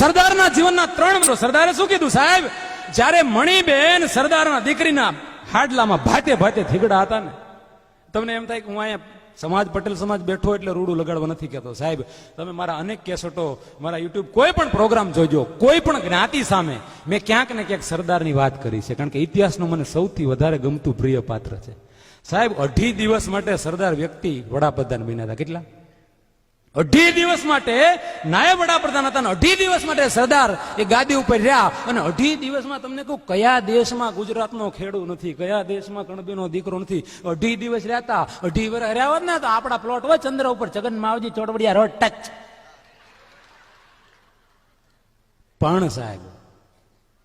સરદારના જીવનના ત્રણ વર્ષ સરદારે શું કીધું સાહેબ? જ્યારે મણીબેન સરદારના દીકરીના હાડલામાં ભાતે ભાતે થીગડા હતા ને, તમને એમ થાય કે હું અહીંયા સમાજ પટેલ સમાજ બેઠો એટલે રૂડું લગાડવા નથી કહેતો. સાહેબ, તમે મારા અનેક કેસેટો, મારા યુટ્યુબ કોઈ પણ પ્રોગ્રામ જોજો, કોઈ પણ જ્ઞાતિ સામે મેં ક્યાંક ને ક્યાંક સરદારની વાત કરી છે, કારણ કે ઇતિહાસનું મને સૌથી વધારે ગમતું પ્રિય પાત્ર છે. સાહેબ, અઢી દિવસ માટે સરદાર વ્યક્તિ વડાપ્રધાન બન્યા હતા. કેટલા? અઢી દિવસ માટે નાયબ વડાપ્રધાન હતા અઢી દિવસ માટે સરદાર એ ગાદી ઉપર રહ્યા. અને અઢી દિવસમાં તમને કહું, કયા દેશમાં ગુજરાતનો ખેડૂ નથી, કયા દેશમાં કણબીનો દીકરો નથી? અઢી દિવસ રહેતા અઢી વર્ષ રહ્યા હોત ને તો આપણા પ્લોટ હોય ચંદ્ર ઉપર જગન માવજી ચોટવડિયા રોડ ટચ. પણ સાહેબ,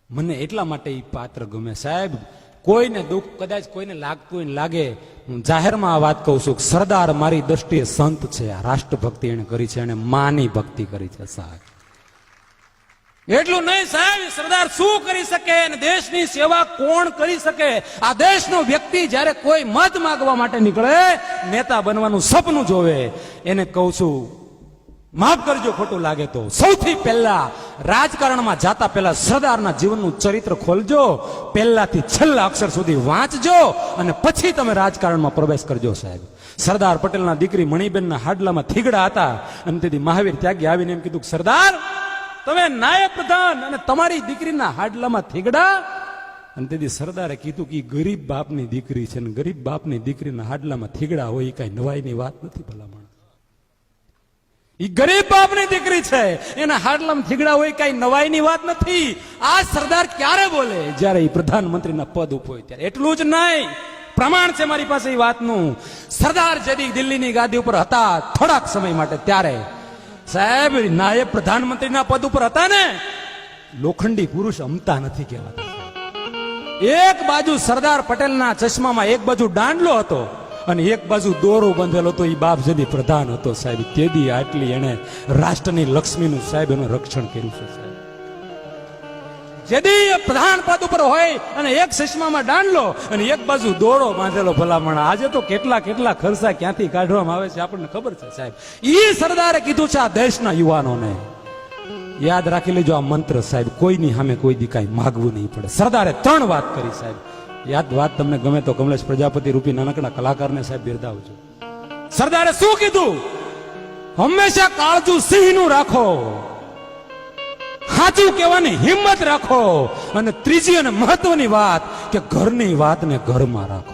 મને એટલા માટે એ પાત્ર ગમે સાહેબ કોઈને દુઃખ, કદાચ કોઈને લાગતું લાગે, હું જાહેરમાં આ વાત કહું છું સરદાર મારી દ્રષ્ટિએ સંત છે, આ રાષ્ટ્રભક્તિ એને કરી છે એને માની ભક્તિ કરી છે, સાહેબ. એટલું નહીં સાહેબ, સરદાર શું કરી શકે અને દેશની સેવા કોણ કરી શકે? આ દેશનો વ્યક્તિ જ્યારે કોઈ મત માગવા માટે નીકળે, નેતા બનવાનું સપનું જોવે. એને કહું છું માફ કરજો, ખોટું લાગે તો. સૌથી પહેલા રાજકારણમાં જાતા પહેલા સરદારના જીવનનું ચરિત્ર ખોલજો, પહેલાથી છેલ્લા અક્ષર સુધી વાંચજો અને પછી તમે રાજકારણમાં પ્રવેશ કરજો સાહેબ. સરદાર પટેલના દીકરી મણિબેનના હાડલામાં થીગડા હતા અને તેથી મહાવીર ત્યાગી આવીને એમ કીધું સરદાર, તમે નાયબ પ્રધાન અને તમારી દીકરીના હાડલામાં થીગડા? અને તેથી સરદારે કીધું કે ગરીબ બાપની દીકરી છે ને ગરીબ બાપની દીકરીના હાડલામાં થીગડા હોય એ કઈ નવાઈની વાત નથી ભલામણ. ઈ ગરીબ બાપની દીકરી છે. એના હાડલામાં થીગડા હોય, કઈ નવાઈની વાત નથી. આ સરદાર ક્યારે બોલે? જ્યારે એ પ્રધાનમંત્રીના પદ ઉપર હોય ત્યારે. એટલું જ નહીં. પ્રમાણ છે મારી પાસે એ વાતનું. સરદાર જેદી દિલ્હીની ગાદી ઉપર હતા થોડાક સમય માટે ત્યારે. સાહેબ નાયબ પ્રધાનમંત્રીના પદ ઉપર હતા ને. લોખંડી પુરુષ અમતા નથી કહેવાતા. એક બાજુ સરદાર પટેલના ચશ્મામાં એક બાજુ દાંડલો હતો. અને એક બાજુ દોરો બંધેલો હતો એ બાપ જેદી પ્રધાન હતો સાહેબ. તેદી આટલી એને રાષ્ટ્રની લક્ષ્મીનું સાહેબ એનું રક્ષણ કર્યું છે સાહેબ. જેદી પ્રધાન પદ ઉપર હોય અને એક ચશ્મામાં ડાંડલો અને એક બાજુ દોરો બાંધેલો ભલામણ. આજે તો કેટલા કેટલા ખર્ચા ક્યાંથી કાઢવામાં આવે છે આપણને ખબર છે સાહેબ. એ સરદારે કીધું છે આ દેશના યુવાનોને. યાદ રાખી લેજો આ મંત્ર સાહેબ, કોઈની સામે કોઈ દી કાંઈ માગવું નહીં પડે. સરદારે ત્રણ વાત કરી સાહેબ. યાદ વાત તમને ગમે તો કમલેશ પ્રજાપતિ રૂપી નાનકડા કલાકારને સાહેબ બિરદાવજો સરદારે શું કીધું? હંમેશા કાળજુ સિંહનું રાખો. સાચું કહેવાની હિંમત રાખો. અને ત્રીજી અને મહત્વની વાત કે ઘરની વાતને ઘરમાં રાખો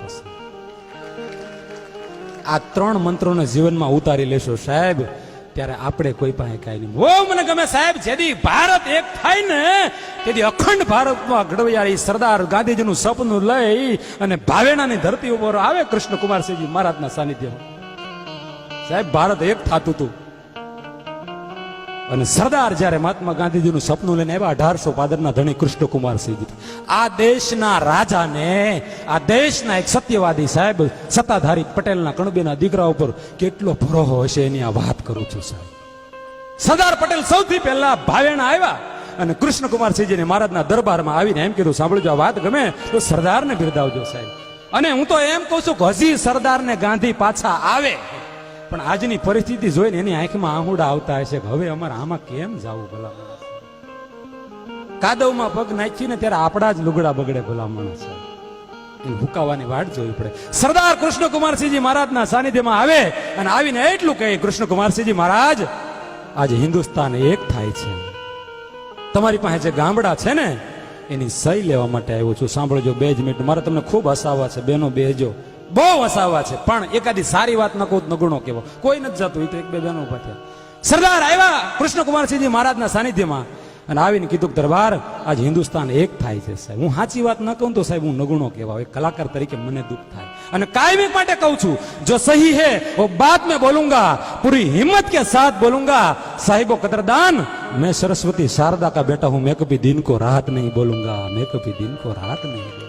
આ ત્રણ મંત્રોને જીવનમાં ઉતારી લેશો સાહેબ. ત્યારે આપણે કોઈ પાસે કાંઈ નહીં. બહુ મને ગમે સાહેબ જેથી ભારત એક થાય ને, તેથી અખંડ ભારતમાં ઘડવૈયાળી સરદાર ગાંધીજીનું સપનું લઈ અને ભાવેણાની ધરતી ઉપર આવે કૃષ્ણ કુમારસિંહજી મહારાજના સાનિધ્યમાં. સાહેબ, ભારત એક થતું હતું અને સરદાર જ્યારે મહાત્મા ગાંધીજીનું સપનું લઈને આવ્યા, અઢારસો પાદરના ધણી કૃષ્ણકુમારસિંહજી આ દેશના રાજાને, આ દેશના એક સત્યવાદી સાહેબ, સત્તાધારી પટેલના કણબીના દીકરા ઉપર કેટલો ભરોહો હશે એની આ વાત કરું છું, સાહેબ. સરદાર પટેલ સૌથી પહેલા ભાવેણા આવ્યા અને કૃષ્ણકુમાર સિંહજીને મહારાજના દરબારમાં આવીને એમ કીધું, સાંભળજો, આ વાત ગમે તો સરદારને બિરદાવજો, સાહેબ. અને હું તો એમ કહું છું કે હજી સરદારને ગાંધી પાછા આવે. પણ આજની પરિસ્થિતિ જોઈને એની આંખમાં આહુડા આવતા હશે કે હવે અમારે આમાં કેમ જવું ભલા કાદવમાં પગ નાખીને ત્યારે આપણા જ લુગડા બગડે ભલા માણસ એને હુકાવાની વાટ જોવી પડે. સરદાર કૃષ્ણકુમારસિંહજી મહારાજના સાનિધ્યમાં આવે અને આવીને એટલું કહે, કૃષ્ણકુમારસિંહજી મહારાજ, આજે હિન્દુસ્તાન એક થાય છે. તમારી પાસે જે ગામડા છે ને, એની સહી લેવા માટે આવ્યો છું. સાંભળજો બે જ મિનિટ. મારે તમને ખૂબ હસાવવા છે. બેનો બેજો. બહુ વસાવા છે. પણ એકાદી સારી વાત ન કહું નગુણો કેવો કોઈ નથી જતું એ તો એક બે બહેનો ઊભા થયા. સરદાર આવ્યા કૃષ્ણકુમારસિંહજી મહારાજના સાનિધ્યમાં અને આવીને કીધું દરબાર આજ હિન્દુસ્તાન એક થાય છે સાહેબ. હું સાચી વાત ન કહું તો સાહેબ હું નગુણો કહેવાય. એક કલાકાર તરીકે મને દુઃખ થાય. અને કાયમી માટે કહું છું, જો સહી હે વો બાત મેં બોલુંગા, પૂરી હિંમત કે સાથ બોલુંગા, સાહેબો કદરદાન, મેં સરસ્વતી શારદા કા બેટા હું મેં કભી દિન કો રાહત નહીં બોલુંગા, મેં કભી દિન કો રાહત નહીં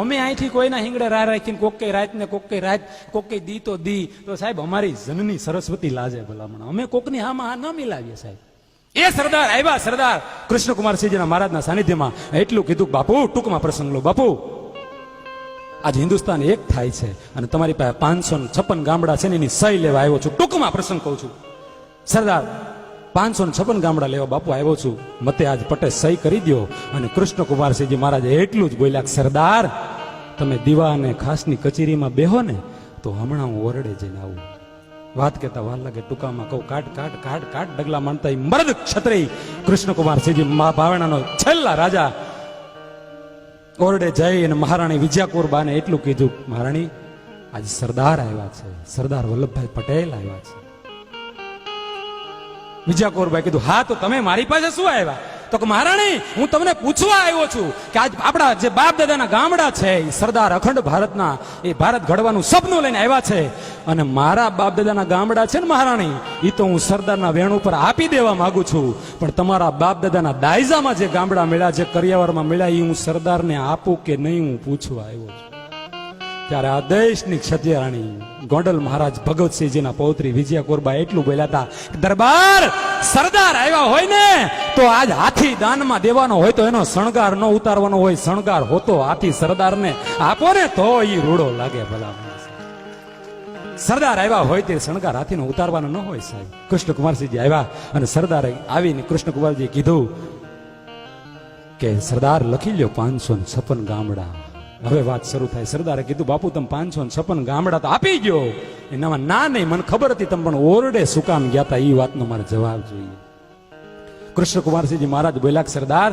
અમે અહીંથી કોઈના હિંગડે રાહ રાખીને કોકે રાત ને કોકે રાત, કોકે દી તો દી. તો સાહેબ, અમારી જનની સરસ્વતી લાજે ભલામણ. અમે કોકની હામાં હા ન મિલાવીએ સાહેબ. એ સરદાર, આવ્યા સરદાર. કૃષ્ણકુમારસિંહજીના મહારાજના સાનિધ્યમાં એટલું કીધું બાપુ, ટૂંકમાં પ્રસંગ લો, બાપુ. આજે હિન્દુસ્તાન એક થાય છે અને તમારી પાસે પાંચસો છપ્પન ગામડા છે ને એની સહી લેવા આવ્યો છું. ટૂંકમાં પ્રસંગ કહું છું. સરદાર પાંચસો ને છપ્પન ગામડા લેવા બાપુ આવ્યો છું. મતે આજ પટે સહી કરી દ્યો અને કૃષ્ણકુમારસિંહજી મહારાજે એટલું જ બોલ્યા સરદાર, તમે દીવા અને ખાસની કચેરીમાં બેહો ને, તો હમણાં હું ઓરડે જઈને આવું. વાત કહેતા વાર લાગે ટૂંકામાં કહું કાટ કાટ કાટ કાટ ડગલા માનતા મર્દ ક્ષત્રિય. કૃષ્ણકુમારસિંહજી મા ભાવણાનો છેલ્લા રાજા ઓરડે જઈ અને મહારાણી વિજયાકુર બાને એટલું કીધું, મહારાણી, આજે સરદાર આવ્યા છે. સરદાર વલ્લભભાઈ પટેલ આવ્યા છે. વિજયાકુરભાઈ કીધું, હા, તો તમે મારી પાસે શું આવ્યા? તો કે, મહારાણી, હું તમને પૂછવા આવ્યો છું કે આજ આપણા જે બાપ દાદાના ગામડા છે, એ સરદાર અખંડ ભારતના, એ ભારત ઘડવાનું સપનું લઈને આવ્યા છે. અને મારા બાપ દાદાના ગામડા છે ને, મહારાણી એ તો હું સરદારના વેણ ઉપર આપી દેવા માંગુ છું. પણ તમારા બાપ દાદાના દાયજામાં જે ગામડા મળ્યા, જે કરિયાવરમાં મળ્યા એ હું સરદારને આપું કે નહીં, હું પૂછવા આવ્યો છું. ત્યારે આ દેશની ક્ષત્રિયાણી ગોંડલ મહારાજ ભગવતસિંહજીના પૌત્રી વિજયા કોરબા એટલું બોલ્યા હતા દરબાર સરદાર આવ્યા હોય ને, તો આજ હાથી દાનમાં દેવાનો હોય તો એનો શણગાર ન ઉતારવાનો હોય, શણગાર હોતો હાથી સરદારને આપો ને, તો એ રૂડો લાગે ભલા. સરદાર આવ્યા હોય તે શણગાર હાથીનો ઉતારવાનો ન હોય સાહેબ. કૃષ્ણકુમારસિંહજી આવ્યા અને સરદારે આવીને કૃષ્ણકુમારજી કીધું કે, સરદાર લખી લ્યો પાંચસો ને છપ્પન ગામડા. હવે વાત શરૂ થાય. સરદારે કીધું, બાપુ, તમે પાંચસો ને છપ્પન ગામડા તો આપી ગયો એનામાં ના નહીં, મને ખબર હતી તમે પણ ઓરડે શું કામ ગયા હતા એ વાતનો મારે જવાબ જોઈએ. કૃષ્ણકુમારસિંહજી મહારાજ બોલ્યા સરદાર,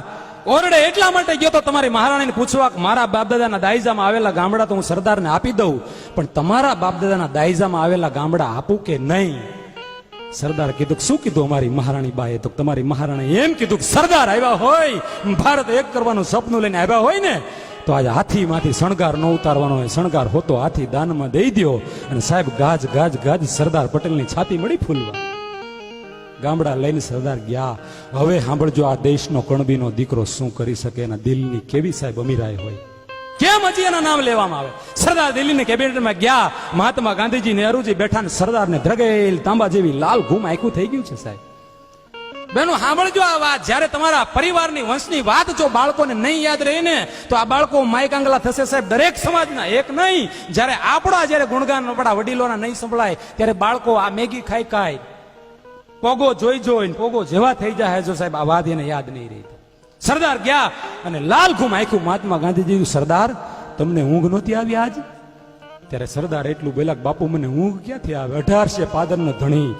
ઓરડે એટલા માટે ગયો તો તમારી મહારાણીને પૂછવા મારા બાપદાદાના દાયજામાં આવેલા ગામડા તો હું સરદારને આપી દઉં, પણ તમારા બાપદાદાના દાયજામાં આવેલા ગામડા આપું કે નહીં? સરદાર કીધું શું કીધું અમારી મહારાણી બાએ? તો તમારી મહારાણી એમ કીધું સરદાર આવ્યા હોય, ભારત એક કરવાનું સપનું લઈને આવ્યા હોય ને તો આજે હાથીમાંથી શણગાર ન ઉતારવાનો હોય, શણગાર હોતો હાથી દાનમાં દઈ દ્યો. અને સાહેબ, ગાજ ગાજ ગાજ, સરદાર પટેલની છાતી મળી ફૂલવા. ગામડા લઈને સરદાર ગયા. હવે સાંભળજો, આ દેશનો કણબીનો દીકરો શું કરી શકે? એના દિલની કેવી સાહેબ અમીરાય હોય? કેમ હજી એના નામ લેવામાં આવે? સરદાર દિલ્હીની કેબિનેટમાં ગયા. મહાત્મા ગાંધીજી નહેરુજી બેઠા ને સરદારને ધ્રગેલ તાંબા જેવી લાલ ઘૂમ આખું થઈ ગયું છે સાહેબ. બેનો, સાંભળજો આ વાત. જ્યારે તમારા પરિવારની વંશની વાત જો બાળકોને નહીં યાદ રહે ને, તો આ બાળકો માય કાંગલા થશે સાહેબ. દરેક સમાજના એક નહીં. જ્યારે આપણા, જ્યારે ગુણગાન આપણા વડીલોના નહીં સંભળાય, ત્યારે બાળકો આ મેગી ખાઈ ખાય પોગો જોઈ જોઈને, પોગો જેવા થઈ જાય જો સાહેબ. આ વાત એને યાદ નહીં રહી. સરદાર ગયા અને લાલ ઘુમ આખું મહાત્મા ગાંધીજી સરદાર તમને ઊંઘ નહોતી આવી આજ? ત્યારે સરદાર એટલું બોલ્યા બાપુ મને ઊંઘ ક્યાંથી આવે? અઢારશે પાદરનો ધણી.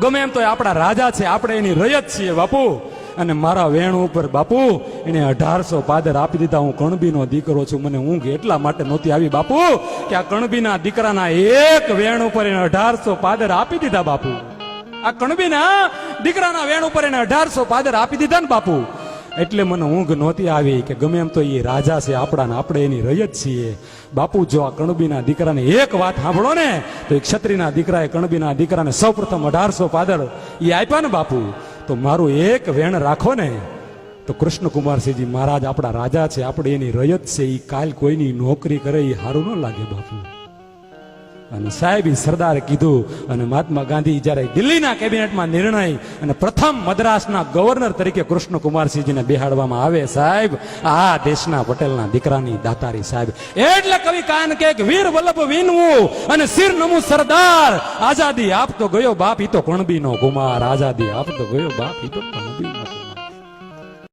ગમે એમ તો આપણા રાજા છે, આપણે એની રયત છીએ, બાપુ. અને મારા વેણ ઉપર, બાપુ, એને અઢારસો પાદર આપી દીધા. હું કણબીનો દીકરો છું, મને ઊંઘ એટલા માટે નહોતી આવી, બાપુ, કે આ કણબીના દીકરાના એક વેણ ઉપર એને અઢારસો પાદર આપી દીધા, બાપુ. આ કણબીના દીકરાના વેણ ઉપર એને અઢારસો પાદર આપી દીધા ને, બાપુ. એટલે મને ઊંઘ નહોતી આવી કે ગમે એમ તો એ રાજા છે, આપણા ને આપણે એની રયત છીએ. બાપુ, જો આ કણબીના દીકરાને એક વાત સાંભળો ને, તો એ ક્ષત્રિયના દીકરાએ કણબીના દીકરાને સૌ પ્રથમ અઢારસો પાદર એ આપ્યા ને બાપુ. તો મારું એક વેણ રાખો ને, તો કૃષ્ણકુમારસિંહજી મહારાજ આપણા રાજા છે, આપણે એની રયત છે એ કાલ કોઈની નોકરી કરે એ સારું ન લાગે બાપુ. અને સાહેબ સરદારે કીધું, અને મહાત્મા ગાંધી જ્યારે દિલ્હીના કેબિનેટમાં નિર્ણય અને પ્રથમ મદ્રાસના ગવર્નર તરીકે કૃષ્ણકુમારસિંહજીને બેહાડવામાં આવે સાહેબ, આ દેશના પટેલના દીકરાની દાતારી સાહેબ. એટલે કવિ કાન કે વીર વલ્લભ વિનવું અને સિર નમુ સરદાર. આઝાદી આપતો ગયો બાપ, ઈ તો કણબીનો કુમાર આઝાદી આપતો ગયો બાપ, ઈ તો કણબીનો